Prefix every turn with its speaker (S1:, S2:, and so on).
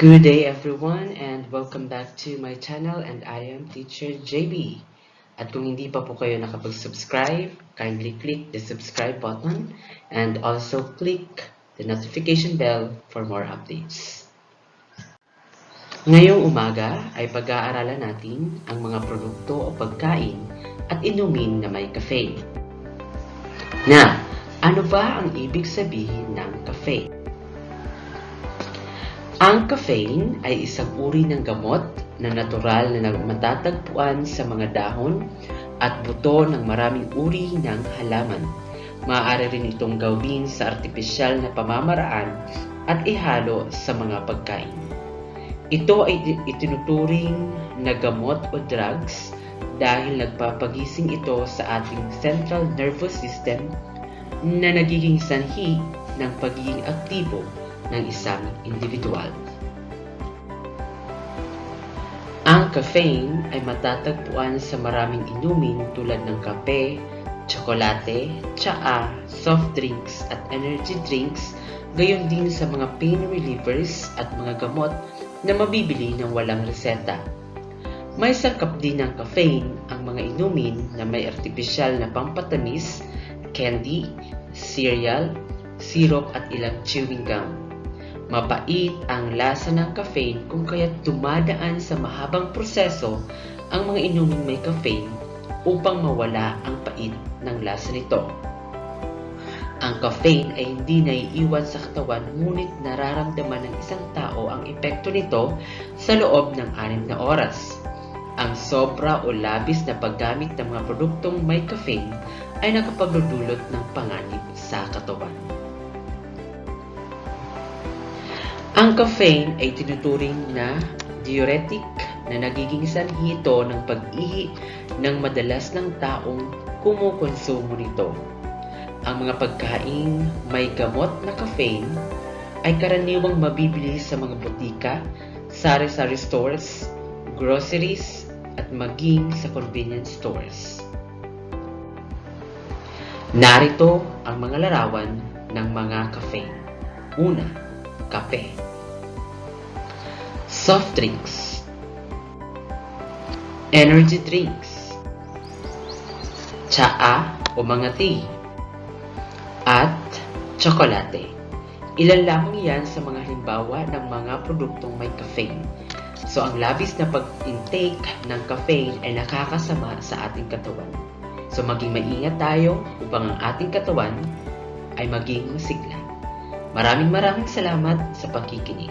S1: Good day everyone and welcome back to my channel and I am Teacher JB. At kung hindi pa po kayo nakapag-subscribe, kindly click the subscribe button and also click the notification bell for more updates. Ngayong umaga ay pag-aaralan natin ang mga produkto o pagkain at inumin na may caffeine. Na, ano ba ang ibig sabihin ng caffeine? Ang caffeine ay isang uri ng gamot na natural na matatagpuan sa mga dahon at buto ng maraming uri ng halaman. Maaari rin itong gawin sa artipisyal na pamamaraan at ihalo sa mga pagkain. Ito ay itinuturing na gamot o drugs dahil nagpapagising ito sa ating central nervous system na nagiging sanhi ng pagiging aktibo ng isang individual. Ang caffeine ay matatagpuan sa maraming inumin tulad ng kape, tsokolate, tsaa, soft drinks at energy drinks, gayon din sa mga pain relievers at mga gamot na mabibili ng walang reseta. May sangkap din ng caffeine ang mga inumin na may artipisyal na pampatamis, candy, cereal, syrup at ilang chewing gum. Mapait ang lasa ng caffeine kung kaya't dumadaan sa mahabang proseso ang mga inuming may caffeine upang mawala ang pait ng lasa nito. Ang caffeine ay hindi naiiwan sa katawan ngunit nararamdaman ng isang tao ang epekto nito sa loob ng anim na oras. Ang sobra o labis na paggamit ng mga produktong may caffeine ay nakapagdudulot ng panganib sa katawan. Ang caffeine ay tinuturing na diuretic na nagiging sanhi ito ng pag-ihi ng madalas ng taong kumukonsumo nito. Ang mga pagkain may gamot na caffeine ay karaniwang mabibili sa mga butika, sari-sari stores, groceries, at maging sa convenience stores. Narito ang mga larawan ng mga caffeine. Una, kape. Soft drinks. Energy drinks. Tsaa o mga tea. At tsokolate. Ilan lamang yan sa mga halimbawa ng mga produktong may caffeine. So ang labis na pag-intake ng caffeine ay nakakasama sa ating katawan. So maging maingat tayo upang ang ating katawan ay maging masigla. Maraming maraming salamat sa pakikinig.